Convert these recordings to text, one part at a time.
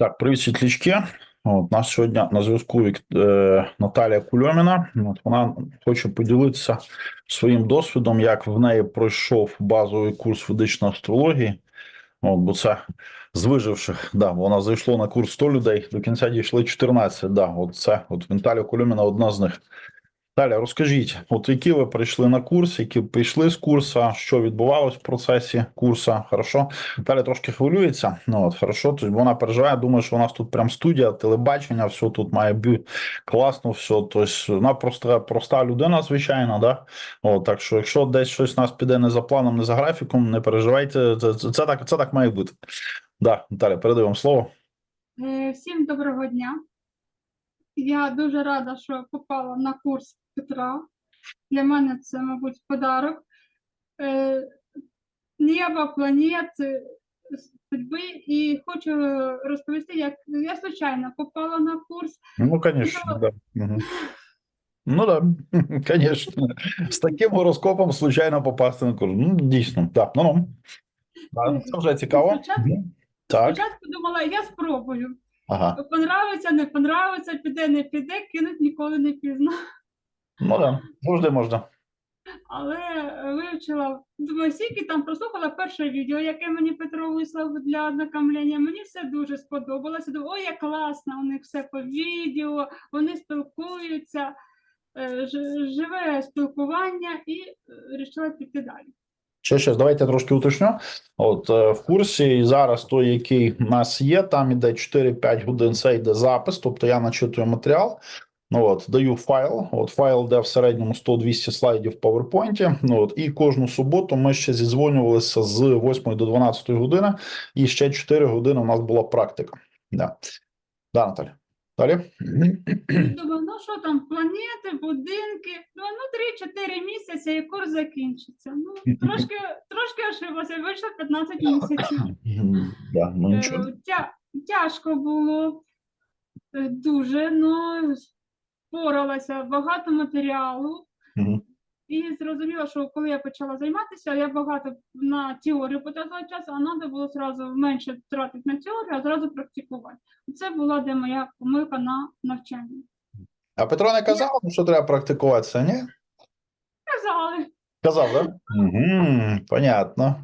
Так, привіт, світлячки. От, нас сьогодні на зв'язку е, Наталія Кульоміна. От, вона хоче поділитися своїм досвідом, як в неї пройшов базовий курс ведичної астрології. От, бо це з виживших, да, вона зайшла на курс 100 людей, до кінця дійшли 14. Да, от це от Наталія Кульоміна одна з них. Таля, розкажіть, от які ви прийшли на курс, які пішли з курсу, що відбувалось в процесі курсу, хорошо? Таля трошки хвилюється, ну от, хорошо, тобто вона переживає, думає, що у нас тут прям студія, телебачення, все тут має бути класно, все, тобто вона просто проста людина, звичайно, да? От, так що якщо десь щось у нас піде не за планом, не за графіком, не переживайте, це, це, це, так, це так має бути. Да, Наталя, передаю вам слово. Е, Всім доброго дня. Я дуже рада, що попала на курс Петра. Для мене це, мабуть, подарок. Е, Неба, планет, судьби. І хочу розповісти, як я случайно попала на курс. Ну, да. Мгм. Ну да, конечно. З таким гороскопом случайно попасти на курс. Ну, дійсно, так. Ну, ну. Да, це вже цікаво. Спочатку- Так, Спочатку думала, я спробую. ага. Понравиться, не понравиться, піде, не піде, кинуть ніколи не пізно. Ну да, завжди можна. Але е, вивчила, думаю, скільки там прослухала перше відео, яке мені Петро вислав для ознакомлення. Мені все дуже сподобалося. Думаю, ой, як класно, у них все по відео, вони спілкуються, е, живе спілкування і вирішила піти далі. Ще щось, давайте трошки уточню. От е, в курсі і зараз той, який в нас є, там іде 4-5 годин. Це йде запис, тобто я начитую матеріал. Ну от даю файл. От файл, де в середньому 100-200 слайдів в PowerPoint. Ну от і кожну суботу ми ще зідзвонювалися з 8 до 12 години, і ще 4 години у нас була практика. Да, да Наталя. Далі. Ну що там, планети, будинки. Думаю, ну 3-4 місяці і курс закінчиться. Ну, трошки, трошки ошиблася, вийшло 15 місяців. Да, ну нічого. Е, Тя, тяжко було е, дуже, ну впоралася, багато матеріалу. Мгм. І зрозуміла, що коли я почала займатися, я багато на теорію потратила час, а треба було зразу менше тратити на теорію, а зразу практикувати. Це була де моя помилка на навчанні. А Петро не казав, що треба практикуватися, ні? Казали, Казав, да? Угу, понятно.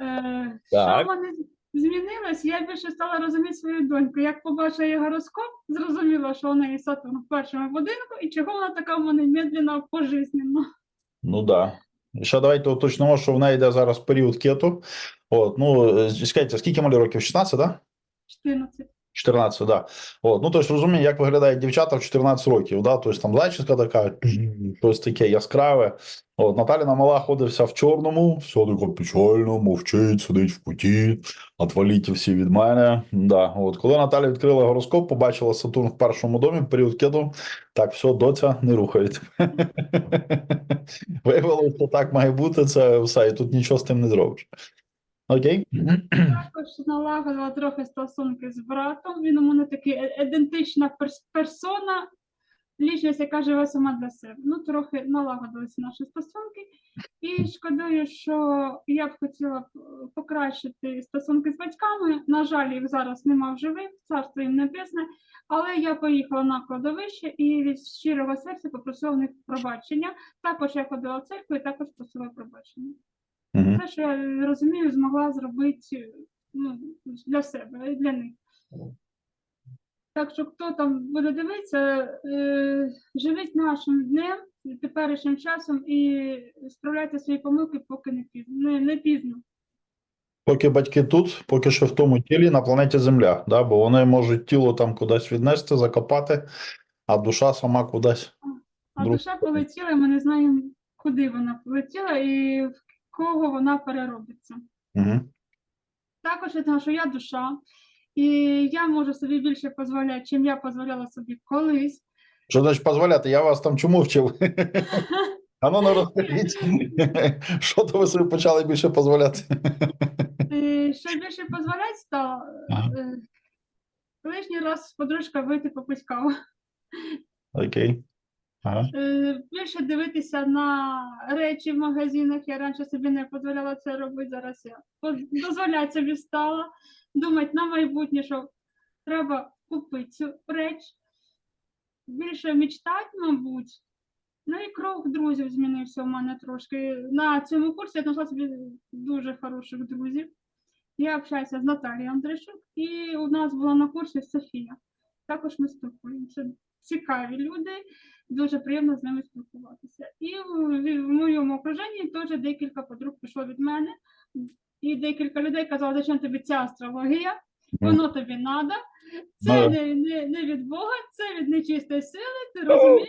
е, Так. що мене змінилось, я більше стала розуміти свою доньку. Як побачила її гороскоп, зрозуміла, що вона є Сатурн в першому будинку, і чого вона така в мене медленно пожизненно. Ну да. Ще давайте уточнимо, що вона йде зараз період кету. От, ну, е, скажіть, скільки малі років? 16, да? 14. 14, да. От, ну, тобто розумію, як виглядають дівчата в 14 років, да? Тобто там зайчиська така, щось таке яскраве. От, Наталіна мала ходився в чорному, все таке печально, мовчить, сидить в куті, отваліть всі від мене. Да. От, коли Наталя відкрила гороскоп, побачила Сатурн в першому домі, період кету, так, все, доця, не рухається. Виявилося, що так має бути, це все, і тут нічого з тим не зробиш. Окей? Також налагодила трохи стосунки з братом. Він у мене такий е- ідентична персона, лічність, яка живе сама для себе. Ну, трохи налагодилися наші стосунки. І шкодую, що я б хотіла е, покращити стосунки з батьками. На жаль, їх зараз нема в живих, царство їм небесне. Але я поїхала на кладовище і від щирого серця попросила в них пробачення. Також я ходила в церкву і також просила пробачення. Мгм. Те, що я розумію, змогла зробити ну, для себе і для них. Так що хто там буде дивитися, е, живіть нашим днем, теперішнім часом і справляйте свої помилки, поки не пізно. Не, не пізно. Поки батьки тут, поки що в тому тілі на планеті Земля, да? бо вони можуть тіло там кудись віднести, закопати, а душа сама кудись. А Друг- душа полетіла, і ми не знаємо, куди вона полетіла і в кого вона переробиться. Угу. Також я знаю, що я душа, і я можу собі більше дозволяти, чим я дозволяла собі колись. Що значить дозволяти? Я вас там чому вчив? А ну розкажіть, що то ви собі почали більше дозволяти? Е, Що більше дозволяти стало, Ага. е, лишній раз подружка вийти попить каву. Окей. Ага. Е, Більше дивитися на речі в магазинах. Я раніше собі не дозволяла це робити, зараз я дозволяти собі стала. Думати на майбутнє, що треба купити цю реч, більше мечтати, мабуть. Ну і круг друзів змінився у мене трошки. На цьому курсі я знайшла собі дуже хороших друзів. Я общаюся з Наталією Андрещук, і у нас була на курсі Софія. Також ми спілкуємося. Цікаві люди, дуже приємно з ними спілкуватися. І в, в моєму окруженні теж декілька подруг пішло від мене, і декілька людей казали, зачем тобі ця астрологія, воно тобі треба. Це Ну, не, не, не від Бога, це від нечистої сили, ти розумієш?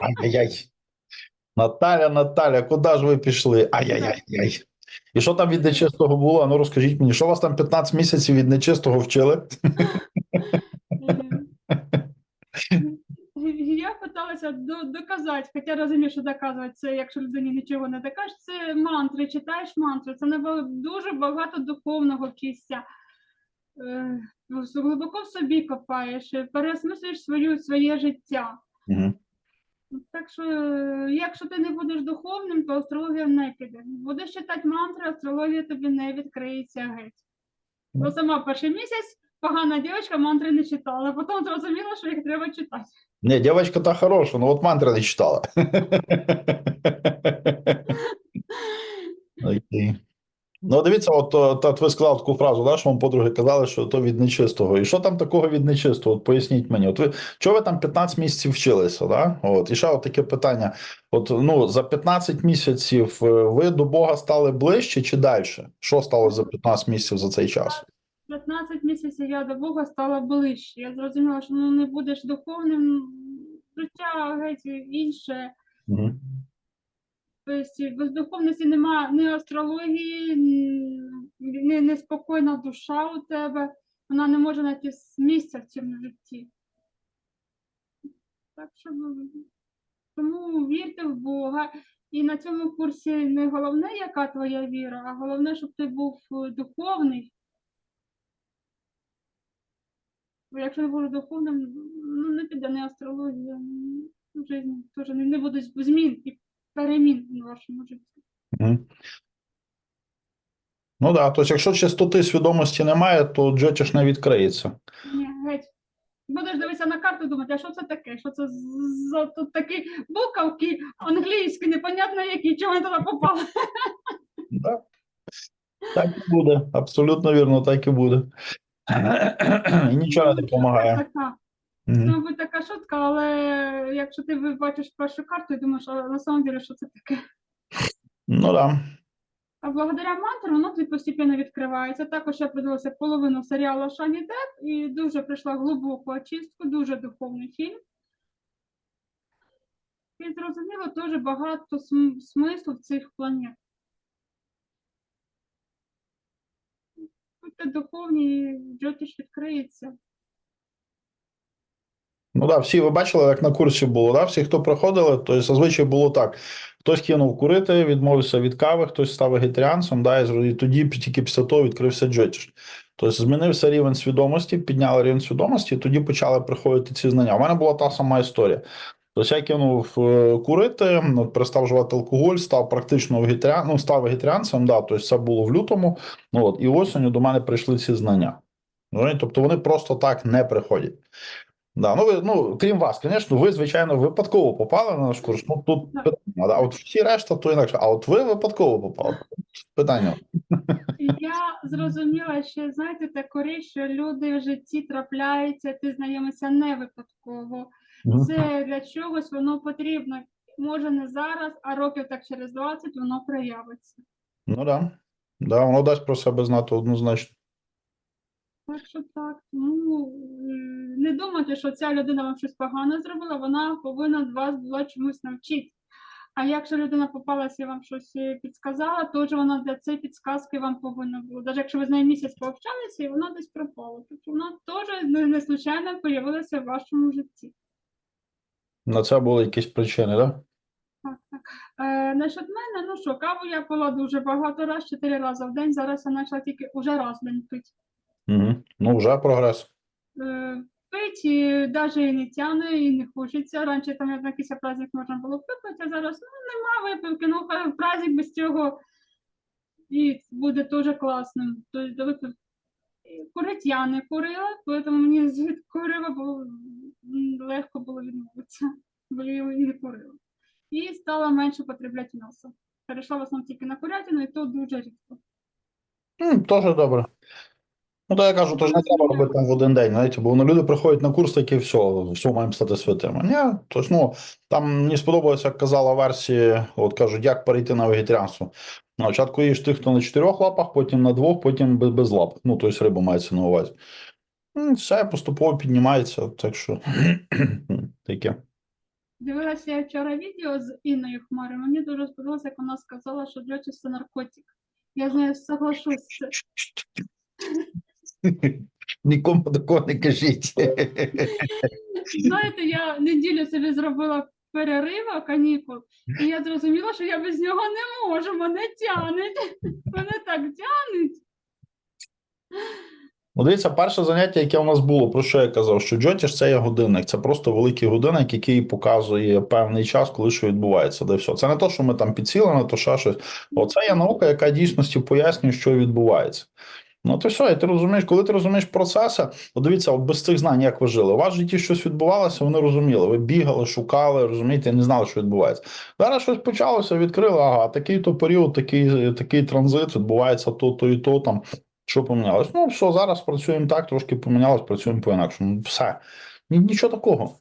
Ай-яй-яй. Наталя, Наталя, куди ж ви пішли? Ай-яй-яй. І що там від нечистого було? Ну розкажіть мені, що вас там 15 місяців від нечистого вчили? Я доказати, хоча розумію, що доказувати це, якщо людині нічого не докажеш, це мантри, читаєш мантри, це набагато дуже багато духовного вчишся. Е, Глибоко в собі копаєш, е, переосмислюєш свою, своє життя. Угу. Так що, е, якщо ти не будеш духовним, то астрологія не піде. Будеш читати мантри, астрологія тобі не відкриється геть. Бо сама перший місяць погана дівчинка мантри не читала, а потім зрозуміла, що їх треба читати. Ні, дівчинка та хороша, ну от мантри не читала. Окей. Ну, дивіться, от, от, от ви сказали таку фразу, да, що вам подруги казали, що то від нечистого. І що там такого від нечистого? От поясніть мені. От ви чого ви там 15 місяців вчилися? Да? От, і ще от таке питання: от ну за 15 місяців е, ви до Бога стали ближче чи далі? Що сталося за 15 місяців за цей час? 15 місяців я до Бога стала ближче. Я зрозуміла, що ну, не будеш духовним, життя геть інше. Угу. Тобто без духовності немає ні астрології, ні- неспокійна душа у тебе. Вона не може знайти місця в цьому житті. Так що ну, тому вірте в Бога. І на цьому курсі не головне, яка твоя віра, а головне, щоб ти був е, духовний. Бо якщо не будеш духовним, ну не піде не астрологія, житті теж не, не буде змін і перемін в вашому житті. Ну так, да, тобто, якщо чистоти свідомості немає, то джетіш не відкриється. Ні, геть. Будеш дивитися на карту і думати, а що це таке? Що це за тут такі буковки англійські, непонятно які, чого вони туди попали. Да. Так і буде. Абсолютно вірно, так і буде. І нічого не допомагає. Така, Мгм. мабуть, така шутка, але якщо ти бачиш першу карту і думаєш, а на самом деле, що це таке? Ну да. А благодаря мантрам воно тобі постійно відкривається. Також я подивилася половину серіалу Шані Деп і дуже прийшла глибоку очистку, дуже духовний фільм. І зрозуміло дуже багато см- смислу в цих планет. Будьте духовні, і джотіш відкриється. Ну да, всі ви бачили, як на курсі було. Да? Всі, хто проходили, то зазвичай було так. Хтось кинув курити, відмовився від кави, хтось став вегетаріанцем, да, і тоді тільки після того відкрився джетіш. Тобто змінився рівень свідомості, підняли рівень свідомості, і тоді почали приходити ці знання. У мене була та сама історія. Я кинув е, курити, перестав вживати алкоголь, став практично вегетаріан, ну, став вегетаріанцем, да, тобто це було в лютому. Ну, от, і осінню до мене прийшли ці знання. Ну, тобто вони просто так не приходять. Да, ну, ви, ну, крім вас, звісно, ви, звичайно, випадково попали на наш курс. Ну, тут питання, да? от всі решта, то інакше. А от ви випадково попали. Питання. Я зрозуміла, що знаєте, таку річ, що люди в житті трапляються, ти знайомишся не випадково. Це для чогось воно потрібно. Може не зараз, а років так через 20 воно проявиться. Ну да. Да, воно дасть про себе знати однозначно. Так що так. Ну не думайте, що ця людина вам щось погане зробила, вона повинна вас була чомусь навчити. А якщо людина попалася і вам щось е, підсказала, то ж вона для цієї підсказки вам повинна була. Навіть якщо ви з нею місяць пообщалися, і вона десь пропала. Тобто вона теж не случайно з'явилася в вашому житті. На це були якісь причини, так? Да? Так, так. Е, насчет мене, ну що, каву я пила дуже багато раз, чотири рази в день. Зараз я почала тільки уже раз в день пити. Угу. Ну, вже прогрес. Е, пить і навіть і не тягне, і не хочеться. Раніше там на якийсь праздник можна було випити, а зараз ну, нема випивки, ну хай праздник без цього і буде дуже класним. Тобто курить я не курила, тому мені від курива було легко було відмовитися, бо я і не курила. І стала менше потребляти м'ясо. Перейшла в основному тільки на курятину, і то дуже рідко. М, Теж добре. Ну, то я кажу, то ж не треба робити там в один день, знаєте, бо вони люди приходять на курс, такі все, все маємо стати святими. Ні, тож, ну, там мені сподобалося, як казала версії, от кажуть, як перейти на вегетаріанство. На початку їж тих, хто на чотирьох лапах, потім на двох, потім без, без лап. Ну, тобто риба мається на увазі. Все поступово піднімається, так що таке. Дивилася я вчора відео з Інною Хмарою. Мені дуже сподобалося, як вона сказала, що дрочі це наркотик. Я з нею соглашусь. Нікому такого не кажіть. Знаєте, я неділю собі зробила перерива канікул, і я зрозуміла, що я без нього не можу. Мене тянуть. Мене так тянуть. Ну, дивіться, перше заняття, яке у нас було, про що я казав, що Джотіш це є годинник. Це просто великий годинник, який показує певний час, коли що відбувається. Де все. Це не то, що ми там підсіли, то ще щось. Оце є наука, яка дійсності пояснює, що відбувається. Ну, то все, і ти розумієш, коли ти розумієш процеси, от дивіться, от без цих знань, як ви жили. У вас в житті щось відбувалося, вони розуміли. Ви бігали, шукали, розумієте, не знали, що відбувається. Зараз щось почалося, відкрили, ага, такий то період, такий, такий транзит, відбувається то, то і то там. Що помінялось? Ну, все, зараз працюємо так, трошки помінялось, працюємо по-інакшому. Все. Нічого такого.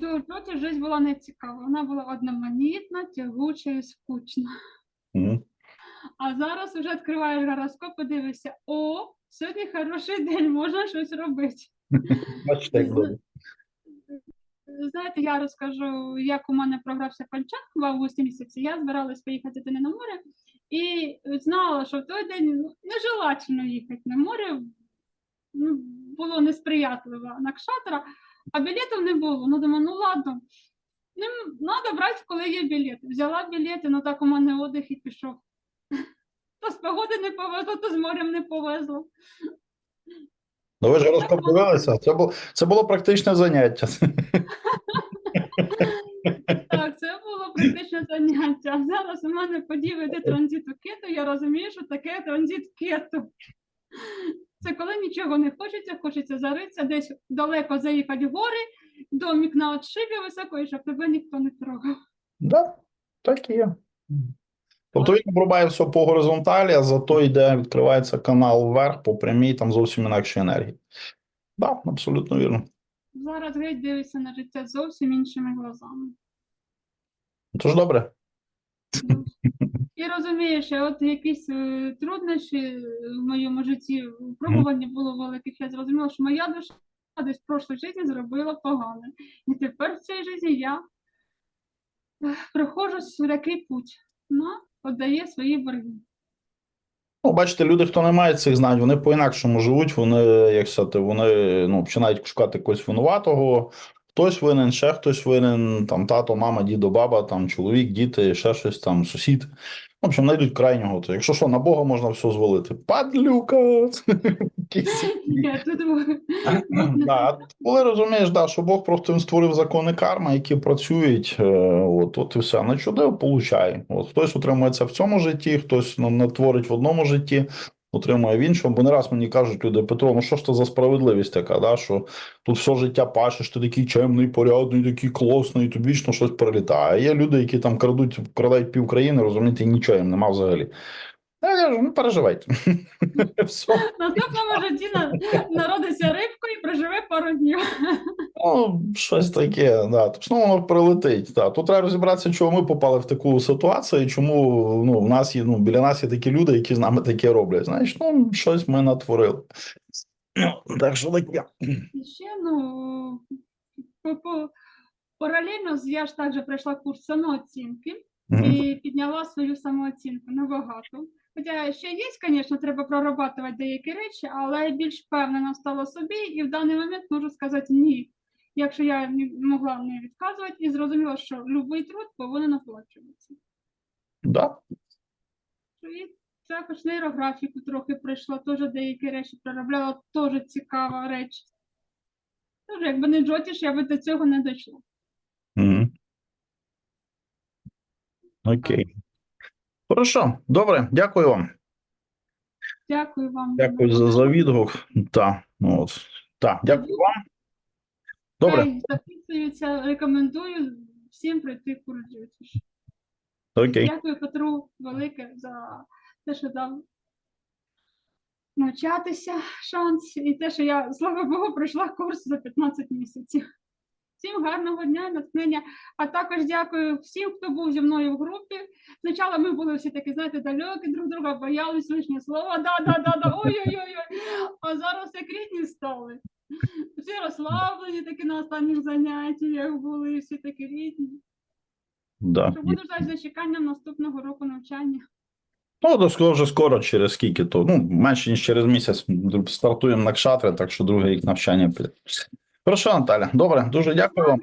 До жоті життя була не цікава. Вона була одноманітна, тягуча і скучна. Мгм. А зараз вже відкриваєш гороскоп і дивишся, о, сьогодні хороший день, можна щось робити. Бачите, як добре. Знаєте, я розкажу, як у мене програвся кончак в августі місяці. Я збиралась поїхати туди на море і знала, що в той день ну, нежелательно їхати на море. Ну, було несприятливо на кшатра, а білетів не було. Ну, думаю, ну ладно, ну, треба брати, коли є білети. Взяла білети, ну так у мене отдих і пішов. То з погоди не повезло, то з морем не повезло. Ну ви ж розповідалися. Це було, це було практичне заняття. Так, це заняття. А зараз у мене поділ йде транзиту кету, я розумію, що таке транзит кету. Це коли нічого не хочеться, хочеться заритися, десь далеко заїхати в гори, домік на отшибі високої, щоб тебе ніхто не трогав. Да, так і є. Тобто він обрубає все по горизонталі, а зато йде, відкривається канал вверх по прямій, там зовсім інакші енергії. Так, да, абсолютно вірно. Зараз геть дивишся на життя зовсім іншими глазами. Тож добре. Ну, І розумієш, що от якісь е, труднощі в моєму житті, випробування було великих, я зрозуміла, що моя душа десь в прошлій житті зробила погане. І тепер в цій житті я ех, проходжу такий путь, ну, віддає свої борги. Ну, бачите, люди, хто не має цих знань, вони по-інакшому живуть, вони, як сказати, вони ну, починають шукати когось винуватого, хтось винен, ще хтось винен, там тато, мама, дідо, баба, там чоловік, діти, ще щось там, сусід. В общем, знайдуть крайнього. То якщо що, на Бога можна все звалити. Падлюка! Коли розумієш, що Бог просто він створив закони карми, які працюють, е, от, от і все. На чудо получає. От хтось отримує це в цьому житті, хтось натворить в одному житті, отримує в іншому. Бо не раз мені кажуть люди, Петро, ну що ж це за справедливість така, да, що тут все життя пашеш, ти такий чемний, порядний, такий класний, тобі вічно щось прилітає. А є люди, які там крадуть, крадають пів країни, розумієте, нічого їм нема взагалі. Я кажу, ну переживайте. Наступному житті народиться рибкою і проживе пару днів. Ну, щось таке, да. Тобто, ну, воно прилетить. Да. Тут треба розібратися, чому ми попали в таку ситуацію, і чому ну, в нас є, ну, біля нас є такі люди, які з нами таке роблять. Знаєш, ну, щось ми натворили. Ну, так що таке. І ще, ну, по, по, паралельно я ж також пройшла курс самооцінки Мгм. і підняла свою самооцінку набагато. Хоча ще є, звісно, треба прорабатувати деякі речі, але я більш впевнена стала собі, і в даний момент можу сказати ні. Якщо я не могла не відказувати і зрозуміла, що будь-який труд повинен оплачуватися. Да. І також нейрографіку трохи пройшла, теж деякі речі проробляла, теж цікава реч. Тож, якби не джотіш, я би до цього не дійшла. Окей. Хорошо, добре, дякую вам. Дякую вам. Дякую за, за відгук. Так, от. Так, дякую вам. Добре, Хай записуються, рекомендую всім прийти в курс Джетіш. окей. Дякую Петру велике за те, що дав навчатися шанс, і те, що я, слава Богу, пройшла курс за 15 місяців. Всім гарного дня, натхнення. А також дякую всім, хто був зі мною в групі. Спочатку ми були всі такі, знаєте, далекі друг друга, боялись лишнє слова, да, да, да, да, ой-ой-ой. А зараз як рідні стали. Всі розслаблені такі на останніх заняттях були, всі такі рідні. Да. Що буду ждати з чеканням наступного року навчання. Ну, то скоро вже скоро, через скільки то. Ну, менше ніж через місяць стартуємо на кшатри, так що другий рік навчання. Хорошо, Наталя. Добре, дуже дякую вам.